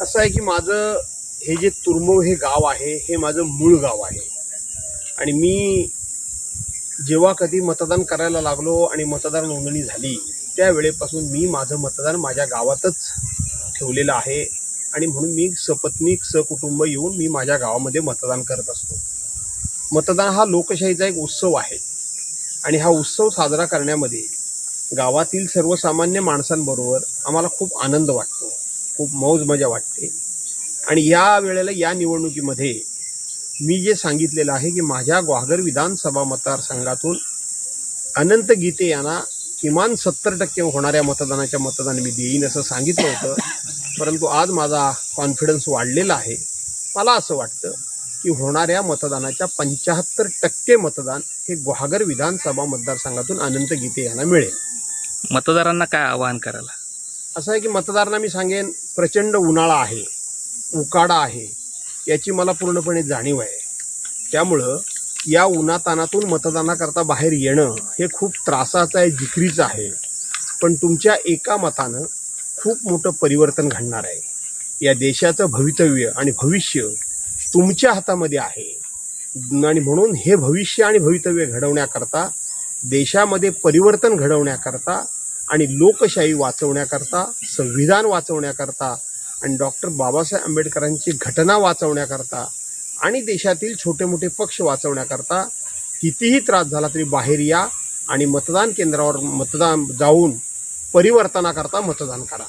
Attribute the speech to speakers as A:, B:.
A: असं आहे की माझं हे जे तुरमव हे गाव आहे हे माझं मूळ गाव आहे. आणि मी जेव्हा कधी मतदान करायला लागलो आणि मतदार नोंदणी झाली त्यावेळेपासून मी माझं मतदान माझ्या गावातच ठेवलेलं आहे. आणि म्हणून मी सपत्नीक सकुटुंब येऊन मी माझ्या गावामध्ये मतदान करत असतो. मतदान हा लोकशाहीचा एक उत्सव आहे. आणि हा उत्सव साजरा करण्यामध्ये गावातील सर्वसामान्य माणसांबरोबर आम्हाला खूप आनंद वाटतो. खूप मौज मजा वाटते. आणि या वेळेला या निवडणुकीमध्ये मी जे सांगितलेलं आहे की माझ्या ग्वागर विधानसभा मतदारसंघातून अनंत गीते यांना किमान सत्तर टक्के होणाऱ्या मतदानाच्या मतदान मी देईन असं सांगितलं होतं. परंतु आज माझा कॉन्फिडन्स वाढलेला आहे. मला असं वाटतं की होणाऱ्या मतदानाच्या पंच्याहत्तर टक्के मतदान हे ग्वागर विधानसभा मतदारसंघातून अनंत गीते यांना मिळेल.
B: मतदारांना काय आवाहन करायला?
A: असं आहे की मतदारांना मी सांगेन प्रचंड उन्हाळा आहे उकाडा आहे याची मला पूर्णपणे जाणीव आहे. त्यामुळं या उन्हातानातून मतदानाकरता बाहेर येणं हे खूप त्रासाचं आहे जिकरीचं आहे. पण तुमच्या एका मतानं खूप मोठं परिवर्तन घडणार आहे. या देशाचं भवितव्य आणि भविष्य तुमच्या हातामध्ये आहे. आणि म्हणून हे भविष्य आणि भवितव्य घडवण्याकरता देशामध्ये परिवर्तन घडवण्याकरता आणि लोकशाही वाचवण्याकरता संविधान वाचवण्याकरता आणि डॉक्टर बाबासाहेब आंबेडकरांची घटना वाचवण्याकरता आणि देशातील छोटे मोठे पक्ष वाचवण्याकरता कितीही त्रास झाला तरी बाहेर या आणि मतदान केंद्रावर मतदान जाऊन परिवर्तनाकरता मतदान करा.